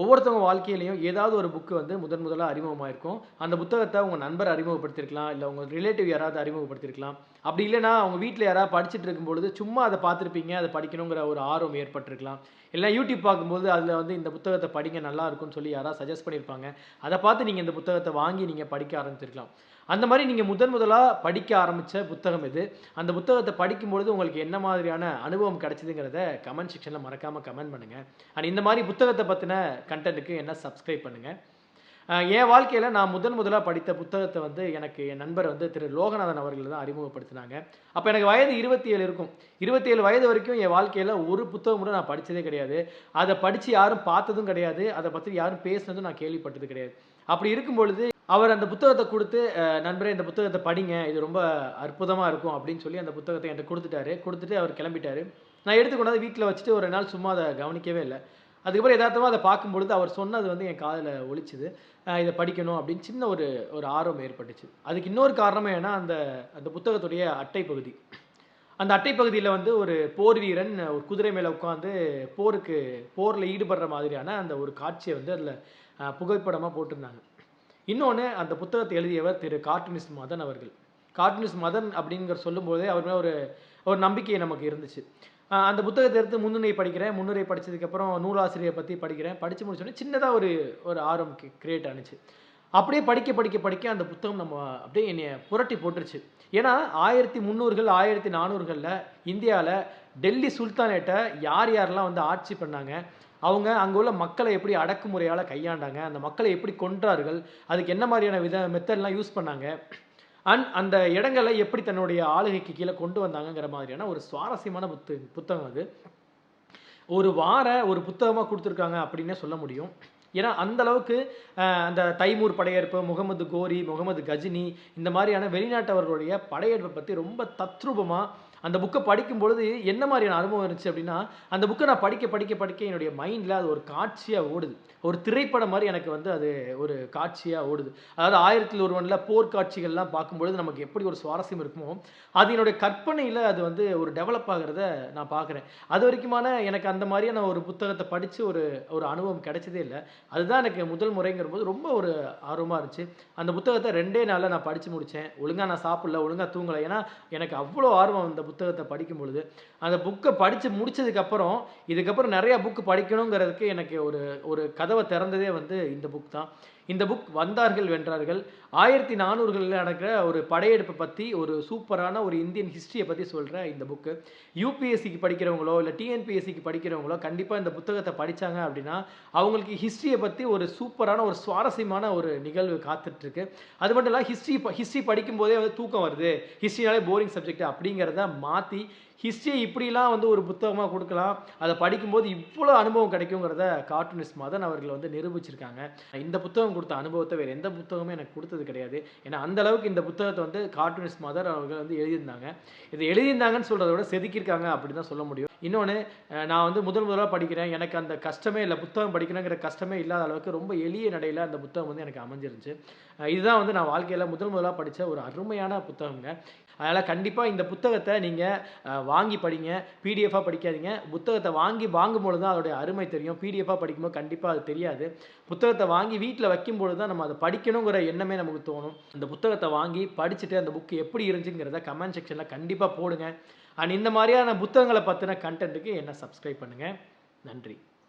ஒவ்வொருத்தவங்க வாழ்க்கையிலையும் ஏதாவது ஒரு புக்கு வந்து முதன் முதலாக அறிமுகமாயிருக்கும். அந்த புத்தகத்தை உங்கள் நண்பர் அறிமுகப்படுத்திருக்கலாம் இல்லை உங்கள் ரிலேட்டிவ் யாராவது அறிமுகப்படுத்திருக்கலாம். அப்படி இல்லைன்னா அவங்க வீட்டில் யாராவது படிச்சுட்டு இருக்கும்பொழுது சும்மா அதை பார்த்துருப்பீங்க அதை படிக்கணுங்கிற ஒரு ஆர்வம் ஏற்பட்டிருக்கலாம். இல்லை யூடியூப் பார்க்கும்போது அதில் வந்து இந்த புத்தகத்தை படிங்க நல்லா இருக்கும்னு சொல்லி யாராவது சஜஸ்ட் பண்ணியிருப்பாங்க. அதை பார்த்து நீங்கள் இந்த புத்தகத்தை வாங்கி நீங்கள் படிக்க ஆரம்பிச்சிருக்கலாம் அந்த மாதிரி நீங்கள் முதன் முதலாக படிக்க ஆரம்பித்த புத்தகம் இது அந்த புத்தகத்தை படிக்கும்பொழுது உங்களுக்கு என்ன மாதிரியான அனுபவம் கிடைச்சிதுங்கிறத கமெண்ட் செக்ஷனில் மறக்காமல் கமெண்ட் பண்ணுங்கள் அண்ட் இந்த மாதிரி புத்தகத்தை பற்றின கண்டென்ட்டுக்கு என்ன சப்ஸ்கிரைப் பண்ணுங்கள் என் வாழ்க்கையில் நான் முதன் முதலாக படித்த புத்தகத்தை வந்து எனக்கு என் நண்பர் வந்து திரு லோகநாதன் அவர்கள் தான் அறிமுகப்படுத்தினாங்க. அப்போ எனக்கு வயது இருபத்தி ஏழு இருக்கும். இருபத்தி ஏழு வயது வரைக்கும் என் வாழ்க்கையில் ஒரு புத்தகம் கூட நான் படித்ததே கிடையாது. அதை படித்து யாரும் பார்த்ததும் கிடையாது. அதை பற்றி யாரும் பேசுனதும் நான் கேள்விப்பட்டது கிடையாது. அப்படி இருக்கும் பொழுது அவர் அந்த புத்தகத்தை கொடுத்து நண்பரே இந்த புத்தகத்தை படிங்க இது ரொம்ப அற்புதமாக இருக்கும் அப்படின்னு சொல்லி அந்த புத்தகத்தை என்கிட்ட கொடுத்துட்டாரு. கொடுத்துட்டு அவர் கிளம்பிட்டாரு. நான் எடுத்து கொண்டாந்து வீட்டில் வச்சுட்டு ஒரு நாள் சும்மா அதை கவனிக்கவே இல்லை. அதுக்கப்புறம் எதார்த்தமாக அதை பார்க்கும்பொழுது அவர் சொன்னது வந்து என் காதில் ஒழிச்சுது இதை படிக்கணும் அப்படின்னு சின்ன ஒரு ஒரு ஆர்வம் ஏற்பட்டுச்சு. அதுக்கு இன்னொரு காரணமே ஏன்னா அந்த அந்த புத்தகத்துடைய அட்டை பகுதி அந்த அட்டை பகுதியில் வந்து ஒரு போர் வீரன் ஒரு குதிரை மேலே உட்காந்து போருக்கு போரில் ஈடுபடுற மாதிரியான அந்த ஒரு காட்சியை வந்து அதில் புகைப்படமாக போட்டிருந்தாங்க. இன்னொன்று அந்த புத்தகத்தை எழுதியவர் திரு கார்ட்டூனிஸ்ட் மதன் அவர்கள். கார்ட்டூனிஸ்ட் மதன் அப்படிங்கிற சொல்லும்போதே அவர் ஒரு ஒரு நம்பிக்கை நமக்கு இருந்துச்சு. அந்த புத்தகத்தை எடுத்து முன்னுரை படிக்கிறேன். முன்னுரை படிச்சதுக்கப்புறம் நூலாசிரியரை பற்றி படிக்கிறேன். படித்து முடிச்சோடனே சின்னதாக ஒரு ஒரு ஆர்வம் கிரியேட் ஆனுச்சு. அப்படியே படிக்க படிக்க படிக்க அந்த புத்தகம் நம்ம அப்படியே என்னைய புரட்டி போட்டுருச்சு. ஏன்னா ஆயிரத்தி முந்நூறுகள் ஆயிரத்தி நானூறுகளில் இந்தியாவில் டெல்லி சுல்தானேட்டை யார் யாரெல்லாம் வந்து ஆட்சி பண்ணாங்க அவங்க அங்கே உள்ள மக்களை எப்படி அடக்குமுறையால் கையாண்டாங்க அந்த மக்களை எப்படி கொன்றார்கள் அதுக்கு என்ன மாதிரியான வித மெத்தட்லாம் யூஸ் பண்ணாங்க அண்ட் அந்த இடங்களை எப்படி தன்னுடைய ஆளுகைக்கு கீழே கொண்டு வந்தாங்கங்கிற மாதிரியான ஒரு சுவாரஸ்யமான புத்து புத்தகம் அது. ஒரு வார ஒரு புத்தகமாக கொடுத்துருக்காங்க அப்படின்னே சொல்ல முடியும். ஏன்னா அந்த அளவுக்கு அந்த தைமூர் படையெடுப்பு முகமது கோரி முகமது கஜினி இந்த மாதிரியான வெளிநாட்டவர்களுடைய படையெடுப்பை பற்றி ரொம்ப தத்ரூபமாக அந்த புக்கை படிக்கும் பொழுது என்ன மாதிரியான அனுபவம் இருந்துச்சு அப்படின்னா அந்த புக்கை நான் படிக்க படிக்க படிக்க என்னுடைய மைண்டில் அது ஒரு காட்சியாக ஓடுது. ஒரு திரைப்படம் மாதிரி எனக்கு வந்து அது ஒரு காட்சியாக ஓடுது. அதாவது ஆயிரத்தில் ஒருவனில் போர்க்காட்சிகள்லாம் பார்க்கும்பொழுது நமக்கு எப்படி ஒரு சுவாரஸ்யம் இருக்குமோ அது என்னுடைய கற்பனையில் அது வந்து ஒரு டெவலப் ஆகிறத நான் பார்க்குறேன். அது வரைக்குமான எனக்கு அந்த மாதிரியான ஒரு புத்தகத்தை படித்து ஒரு ஒரு அனுபவம் கிடைச்சதே இல்லை. அதுதான் எனக்கு முதல் முறைங்கிற போது ரொம்ப ஒரு ஆர்வமாக இருந்துச்சு. அந்த புத்தகத்தை ரெண்டே நாளில் நான் படித்து முடித்தேன் ஒழுங்காக நான் சாப்பிடல ஒழுங்காக தூங்கலை. ஏன்னா எனக்கு அவ்வளோ ஆர்வம் அந்த புத்தகத்தை படிக்கும் பொழுது அந்த புக்கை படித்து முடிச்சதுக்கப்புறம் இதுக்கப்புறம் நிறையா புக்கு படிக்கணுங்கிறதுக்கு எனக்கு ஒரு ஒரு கதவை திறந்ததே வந்து இந்த புக் தான். இந்த புக் வந்தார்கள் வென்றார்கள். ஆயிரத்தி நானூறுகளில் நடக்கிற ஒரு படையெடுப்பை பற்றி ஒரு சூப்பரான ஒரு இந்தியன் ஹிஸ்ட்ரியை பற்றி சொல்கிற இந்த புக்கு யூபிஎஸ்சிக்கு படிக்கிறவங்களோ இல்லை டிஎன்பிஎஸ்சிக்கு படிக்கிறவங்களோ கண்டிப்பாக இந்த புத்தகத்தை படித்தாங்க அப்படின்னா அவங்களுக்கு ஹிஸ்ட்ரியை பற்றி ஒரு சூப்பரான ஒரு சுவாரஸ்யமான ஒரு நிகழ்வு காத்துட்ருக்கு. அது மட்டும் இல்லை ஹிஸ்ட்ரி ஹிஸ்ட்ரி படிக்கும்போதே வந்து தூக்கம் வருது. ஹிஸ்ட்ரினாலே போரிங் சப்ஜெக்ட் அப்படிங்கிறத மாற்றி ஹிஸ்ட்ரியை இப்படிலாம் வந்து ஒரு புத்தகமாக கொடுக்கலாம். அதை படிக்கும்போது இவ்வளோ அனுபவம் கிடைக்குங்கிறத கார்ட்டூனிஸ்ட் மதன் அவர்கள் வந்து நிரூபிச்சிருக்காங்க. இந்த புத்தகம் கொடுத்த அனுபவத்தை வேறு எந்த புத்தகமும் எனக்கு கொடுத்தது கிடையாது. ஏன்னா அந்த அளவுக்கு இந்த புத்தகத்தை வந்து கார்ட்டூனிஸ்ட் மதர் அவர்கள் வந்து எழுதியிருந்தாங்க. இது எழுதியிருந்தாங்கன்னு சொல்கிறத விட செதுக்கியிருக்காங்க அப்படின்னு தான் சொல்ல முடியும். இன்னொன்று நான் வந்து முதல் முதலாக படிக்கிறேன். எனக்கு அந்த கஷ்டமே இல்லை. புத்தகம் படிக்கணுங்கிற கஷ்டமே இல்லாத அளவுக்கு ரொம்ப எளிய நடையில் அந்த புத்தகம் வந்து எனக்கு அமைஞ்சிருந்துச்சு. இதுதான் வந்து நான் வாழ்க்கையில் முதல் முதலாக படித்த ஒரு அருமையான புத்தகங்க. அதனால் கண்டிப்பாக இந்த புத்தகத்தை நீங்கள் வாங்கி படிங்க. பிடிஎஃபாக படிக்காதீங்க. புத்தகத்தை வாங்கி வாங்கும்பொழுது தான் அதோடைய அருமை தெரியும். பிடிஎஃபாக படிக்கும்போது கண்டிப்பாக அது தெரியாது. புத்தகத்தை வாங்கி வீட்டில் வைக்கும்பொழுது தான் நம்ம அதை படிக்கணுங்கிற எண்ணமே நமக்கு தோணும். அந்த புத்தகத்தை வாங்கி படிச்சுட்டு அந்த புக்கு எப்படி இருந்துச்சுங்கிறத கமெண்ட் செக்ஷனில் கண்டிப்பாக போடுங்க. அண்ட் இந்த மாதிரியான புத்தகங்களை பற்றின கண்டென்ட்டுக்கு என்ன சப்ஸ்கிரைப் பண்ணுங்கள் நன்றி.